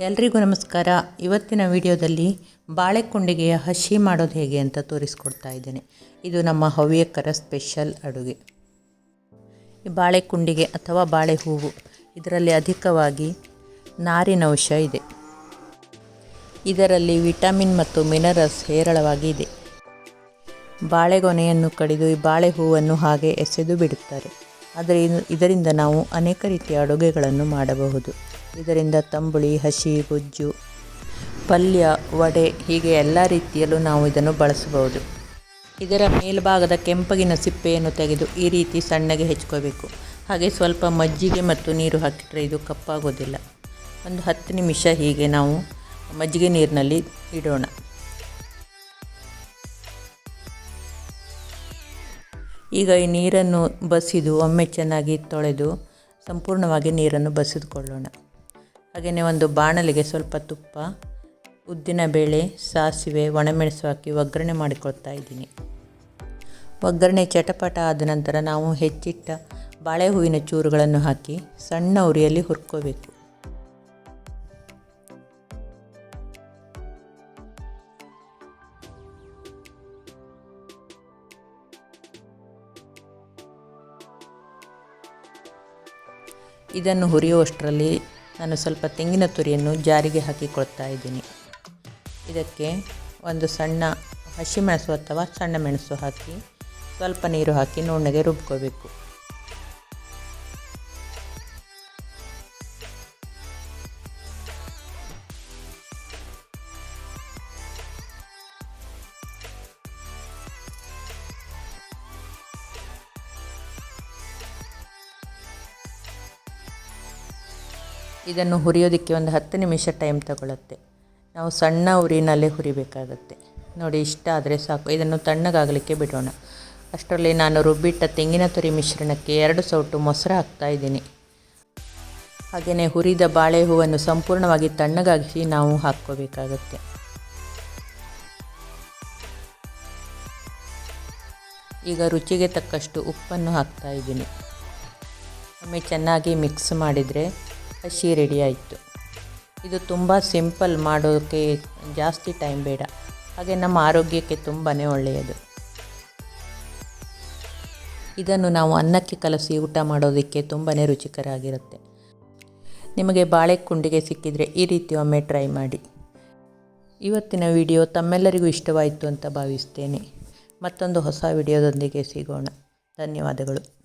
ಎಲ್ರಿಗೂ ನಮಸ್ಕಾರ. ಇವತ್ತಿನ ವಿಡಿಯೋದಲ್ಲಿ ಬಾಳೆಕುಂಡಿಗೆಯ ಹಸಿ ಮಾಡೋದು ಹೇಗೆ ಅಂತ ತೋರಿಸ್ಕೊಡ್ತಾ ಇದ್ದೇನೆ. ಇದು ನಮ್ಮ ಹವ್ಯಕರ ಸ್ಪೆಷಲ್ ಅಡುಗೆ. ಈ ಬಾಳೆಕುಂಡಿಗೆ ಅಥವಾ ಬಾಳೆ ಹೂವು ಇದರಲ್ಲಿ ಅಧಿಕವಾಗಿ ನಾರಿನಂಶ ಇದೆ. ಇದರಲ್ಲಿ ವಿಟಮಿನ್ ಮತ್ತು ಮಿನರಲ್ಸ್ ಹೇರಳವಾಗಿ ಇದೆ. ಬಾಳೆಗೊನೆಯನ್ನು ಕಡಿದು ಈ ಬಾಳೆ ಹೂವನ್ನು ಹಾಗೆ ಎಸೆದು ಬಿಡುತ್ತಾರೆ. ಆದರೆ ಇದರಿಂದ ನಾವು ಅನೇಕ ರೀತಿಯ ಅಡುಗೆಗಳನ್ನು ಮಾಡಬಹುದು. ಇದರಿಂದ ತಂಬುಳಿ, ಹಸಿ, ಗೊಜ್ಜು, ಪಲ್ಯ, ವಡೆ ಹೀಗೆ ಎಲ್ಲ ರೀತಿಯಲ್ಲೂ ನಾವು ಇದನ್ನು ಬಳಸಬಹುದು. ಇದರ ಮೇಲ್ಭಾಗದ ಕೆಂಪಗಿನ ಸಿಪ್ಪೆಯನ್ನು ತೆಗೆದು ಈ ರೀತಿ ಸಣ್ಣಗೆ ಹೆಚ್ಕೋಬೇಕು. ಹಾಗೆ ಸ್ವಲ್ಪ ಮಜ್ಜಿಗೆ ಮತ್ತು ನೀರು ಹಾಕಿದರೆ ಇದು ಕಪ್ಪಾಗೋದಿಲ್ಲ. ಒಂದು ಹತ್ತು ನಿಮಿಷ ಹೀಗೆ ನಾವು ಮಜ್ಜಿಗೆ ನೀರಿನಲ್ಲಿ ಇಡೋಣ. ಈಗ ಈ ನೀರನ್ನು ಬಸಿದು ಒಮ್ಮೆ ಚೆನ್ನಾಗಿ ತೊಳೆದು ಸಂಪೂರ್ಣವಾಗಿ ನೀರನ್ನು ಬಸಿದುಕೊಳ್ಳೋಣ. ಹಾಗೆಯೇ ಒಂದು ಬಾಣಲಿಗೆ ಸ್ವಲ್ಪ ತುಪ್ಪ ಉದ್ದಿನಬೇಳೆ ಸಾಸಿವೆ, ಒಣಮೆಣಸು ಹಾಕಿ ಒಗ್ಗರಣೆ ಮಾಡಿಕೊಳ್ತಾ ಇದ್ದೀನಿ. ಒಗ್ಗರಣೆ ಚಟಪಟ ಆದ ನಂತರ ನಾವು ಹೆಚ್ಚಿಟ್ಟ ಬಾಳೆ ಹೂವಿನ ಚೂರುಗಳನ್ನು ಹಾಕಿ ಸಣ್ಣ ಉರಿಯಲ್ಲಿ ಹುರ್ಕೋಬೇಕು. ಇದನ್ನು ಹುರಿಯುವಷ್ಟರಲ್ಲಿ ನಾನು ಸ್ವಲ್ಪ ತೆಂಗಿನ ತುರಿಯನ್ನು ಜಾರಿಗೆ ಹಾಕಿಕೊಳ್ತಾ ಇದ್ದೀನಿ. ಇದಕ್ಕೆ ಒಂದು ಸಣ್ಣ ಹಸಿಮೆಣಸು ಅಥವಾ ಸಣ್ಣ ಮೆಣಸು ಹಾಕಿ ಸ್ವಲ್ಪ ನೀರು ಹಾಕಿ ನುಣ್ಣಗೆ ರುಬ್ಕೋಬೇಕು. ಇದನ್ನು ಹುರಿಯೋದಕ್ಕೆ ಒಂದು ಹತ್ತು ನಿಮಿಷ ಟೈಮ್ ತಗೊಳ್ಳುತ್ತೆ ನಾವು ಸಣ್ಣ ಉರಿನಲ್ಲೇ ಹುರಿಬೇಕಾಗತ್ತೆ. ನೋಡಿ, ಇಷ್ಟ ಆದರೆ ಸಾಕು. ಇದನ್ನು ತಣ್ಣಗಾಗಲಿಕ್ಕೆ ಬಿಡೋಣ. ಅಷ್ಟರಲ್ಲಿ ನಾನು ರುಬ್ಬಿಟ್ಟ ತೆಂಗಿನ ತುರಿ ಮಿಶ್ರಣಕ್ಕೆ ಎರಡು ಸೌಟು ಮೊಸರು ಹಾಕ್ತಾ ಇದ್ದೀನಿ. ಹಾಗೆಯೇ ಹುರಿದ ಬಾಳೆ ಹೂವನ್ನು ಸಂಪೂರ್ಣವಾಗಿ ತಣ್ಣಗಾಗಿಸಿ ನಾವು ಹಾಕ್ಕೋಬೇಕಾಗತ್ತೆ. ಈಗ ರುಚಿಗೆ ತಕ್ಕಷ್ಟು ಉಪ್ಪನ್ನು ಹಾಕ್ತಾ ಇದ್ದೀನಿ. ಒಮ್ಮೆ ಚೆನ್ನಾಗಿ ಮಿಕ್ಸ್ ಮಾಡಿದರೆ ಹಸಿ ರೆಡಿ ಆಯಿತು. ಇದು ತುಂಬ ಸಿಂಪಲ್ ಮಾಡೋಕ್ಕೆ ಜಾಸ್ತಿ ಟೈಮ್ ಬೇಡ. ಹಾಗೆ ನಮ್ಮ ಆರೋಗ್ಯಕ್ಕೆ ತುಂಬಾ ಒಳ್ಳೆಯದು. ಇದನ್ನು ನಾವು ಅನ್ನಕ್ಕೆ ಕಲಸಿ ಊಟ ಮಾಡೋದಕ್ಕೆ ತುಂಬಾ ರುಚಿಕರ ಆಗಿರುತ್ತೆ ನಿಮಗೆ ಬಾಳೆಕುಂಡಿಗೆ ಸಿಕ್ಕಿದರೆ ಈ ರೀತಿ ಒಮ್ಮೆ ಟ್ರೈ ಮಾಡಿ. ಇವತ್ತಿನ ವಿಡಿಯೋ ತಮ್ಮೆಲ್ಲರಿಗೂ ಇಷ್ಟವಾಯಿತು ಅಂತ ಭಾವಿಸ್ತೇನೆ. ಮತ್ತೊಂದು ಹೊಸ ವಿಡಿಯೋದೊಂದಿಗೆ ಸಿಗೋಣ. ಧನ್ಯವಾದಗಳು.